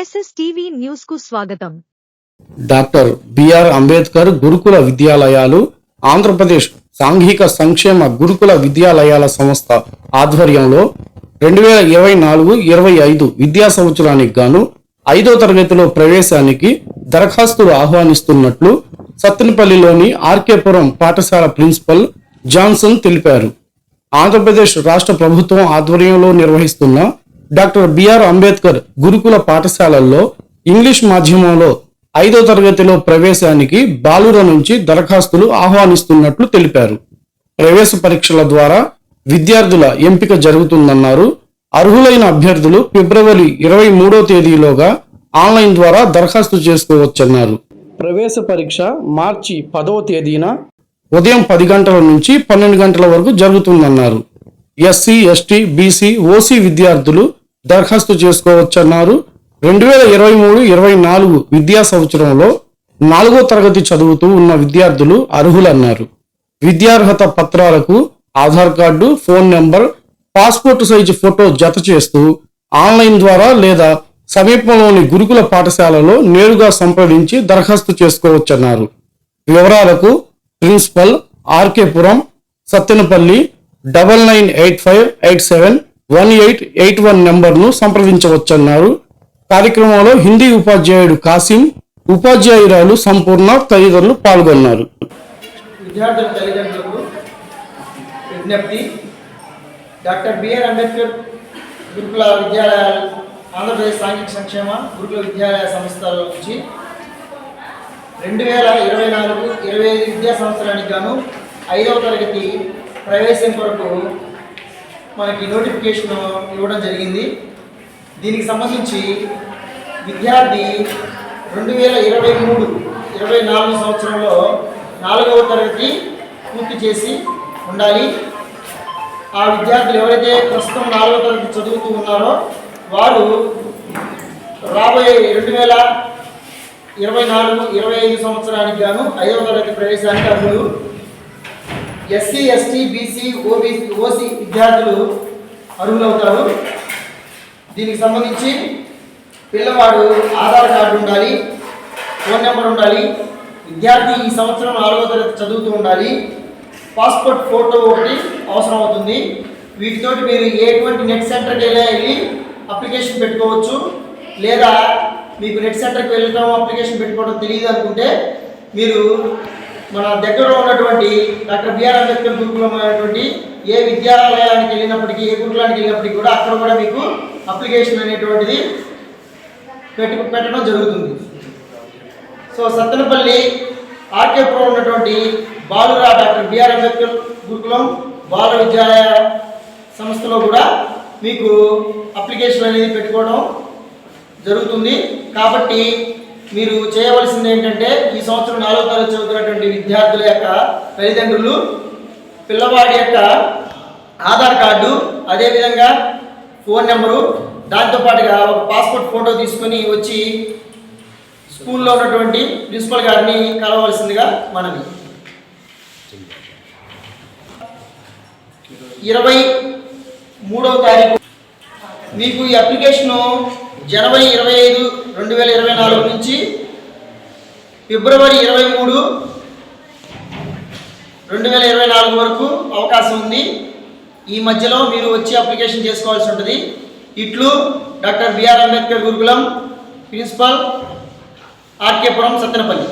SS TV న్యూస్కు స్వాగతం. Doctor BR Ambedkar గురుకుల విద్యాలయాలు ఆంధ్రప్రదేశ్ సాంఘిక సంక్షేమ గురుకుల విద్యాలయాల సంస్థ ఆధ్వర్యంలో రెండు వేల ఇరవై నాలుగు ఇరవై ఐదు విద్యా సంవత్సరానికి గాను ఐదో తరగతిలో ప్రవేశానికి దరఖాస్తులు ఆహ్వానిస్తున్నట్లు సత్తెనపల్లిలోని ఆర్కేపురం పాఠశాల ప్రిన్సిపల్ జాన్సన్ తెలిపారు. ఆంధ్రప్రదేశ్ రాష్ట్ర ప్రభుత్వం ఆధ్వర్యంలో నిర్వహిస్తున్న డాక్టర్ బిఆర్ అంబేద్కర్ గురుకుల పాఠశాలల్లో ఇంగ్లీష్ మాధ్యమంలో ఐదో తరగతిలో ప్రవేశానికి బాలుర నుంచి దరఖాస్తులు ఆహ్వానిస్తున్నట్లు తెలిపారు. ప్రవేశ పరీక్షల ద్వారా విద్యార్థుల ఎంపిక జరుగుతుందన్నారు. అర్హులైన అభ్యర్థులు ఫిబ్రవరి ఇరవై మూడో తేదీలోగా ఆన్లైన్ ద్వారా దరఖాస్తు చేసుకోవచ్చన్నారు. ప్రవేశ పరీక్ష మార్చి పదవ తేదీన ఉదయం పది గంటల నుంచి పన్నెండు గంటల వరకు జరుగుతుందన్నారు. ఎస్సీ ఎస్టీ బీసీ ఓసీ విద్యార్థులు దరఖాస్తు చేసుకోవచ్చన్నారు. రెండు వేల ఇరవై మూడు ఇరవై నాలుగు విద్యా సంవత్సరంలో నాలుగో తరగతి చదువుతూ ఉన్న విద్యార్థులు అర్హులన్నారు. విద్యార్హత పత్రాలకు Aadhaar card phone number passport size photo జత చేస్తూ ఆన్లైన్ ద్వారా లేదా సమీపంలోని గురుకుల పాఠశాలలో నేరుగా సంప్రదించి దరఖాస్తు చేసుకోవచ్చన్నారు. వివరాలకు principal RK Puram Sattenapalli double nine eight five eight seven one eight eight one నెంబర్ను సంప్రదించవచ్చన్నారు. కార్యక్రమంలో హిందీ ఉపాధ్యాయుడు కాసిం ఉపాధ్యాయురాలు సంపూర్ణ తదితరులు పాల్గొన్నారు. విద్యార్థుల తల్లిదండ్రులకు విజ్ఞప్తి డాక్టర్ బిఆర్ అంబేద్కర్ గురుకుల విద్యాలయాలు ఆంధ్రప్రదేశ్ సాంఘిక సంక్షేమ గురుకుల విద్యాలయ సంస్థల నుంచి రెండు వేల ఇరవై నాలుగు ఇరవై ఐదు విద్యా సంవత్సరానికి గాను ఐదవ తరగతి ప్రవేశం కొరకు మనకి నోటిఫికేషన్ ఇవ్వడం జరిగింది. దీనికి సంబంధించి విద్యార్థి రెండు వేల ఇరవై మూడు ఇరవై నాలుగు సంవత్సరంలో నాలుగవ తరగతి పూర్తి చేసి ఉండాలి. ఆ విద్యార్థులు ఎవరైతే ప్రస్తుతం నాలుగవ తరగతి చదువుతూ ఉన్నారో వారు రాబోయే రెండు వేల ఇరవై నాలుగు ఇరవై ఐదు సంవత్సరానికి గాను ఐదవ తరగతి ప్రవేశానికి అర్హులు. SC ST BC OBC OC విద్యార్థులు అర్హులవుతారు. దీనికి సంబంధించి పిల్లవాడు ఆధార్ కార్డు ఉండాలి ఫోన్ నెంబర్ ఉండాలి విద్యార్థి ఈ సంవత్సరం నాలుగో తరగతి చదువుతూ ఉండాలి పాస్పోర్ట్ ఫోటో ఒకటి అవసరం అవుతుంది వీటితోటి మీరు ఎటువంటి నెట్ సెంటర్కి వెళ్ళి వెళ్ళి అప్లికేషన్ పెట్టుకోవచ్చు. లేదా మీకు నెట్ సెంటర్కి వెళ్ళటం అప్లికేషన్ పెట్టుకోవడం తెలియదు అనుకుంటే మీరు మన దగ్గరలో ఉన్నటువంటి డాక్టర్ బిఆర్ అంబేద్కర్ గురుకులం అనేటువంటి ఏ విద్యాలయానికి వెళ్ళినప్పటికీ ఏ గురుకులానికి వెళ్ళినప్పటికీ కూడా అక్కడ కూడా మీకు అప్లికేషన్ అనేటువంటిది పెట్టు పెట్టడం జరుగుతుంది. సో సత్తెనపల్లి ఆర్కేపురం ఉన్నటువంటి బాలురా డాక్టర్ బిఆర్ అంబేద్కర్ గురుకులం బాల విద్యాలయ సంస్థలో కూడా మీకు అప్లికేషన్ అనేది పెట్టుకోవడం జరుగుతుంది. కాబట్టి మీరు చేయవలసింది ఏంటంటే ఈ సంవత్సరం నాలుగో తరగతి చదువుతున్నటువంటి విద్యార్థుల యొక్క తల్లిదండ్రులు పిల్లవాడి యొక్క ఆధార్ కార్డు అదేవిధంగా ఫోన్ నెంబరు దాంతోపాటుగా ఒక పాస్పోర్ట్ ఫోటో తీసుకొని వచ్చి స్కూల్లో ఉన్నటువంటి ప్రిన్సిపల్ గారిని కలవలసిందిగా మనవి. ఇరవై మూడవ తారీఖు మీకు ఈ అప్లికేషను జనవరి ఇరవై ఐదు రెండు వేల ఇరవై నాలుగు నుంచి ఫిబ్రవరి ఇరవై మూడు రెండు వేల ఇరవై నాలుగు వరకు అవకాశం ఉంది. ఈ మధ్యలో మీరు వచ్చి అప్లికేషన్ చేసుకోవాల్సి ఉంటుంది. ఇట్లు డాక్టర్ బిఆర్ అంబేద్కర్ గురుకులం ప్రిన్సిపల్ ఆర్కేపురం సత్తెనపల్లి.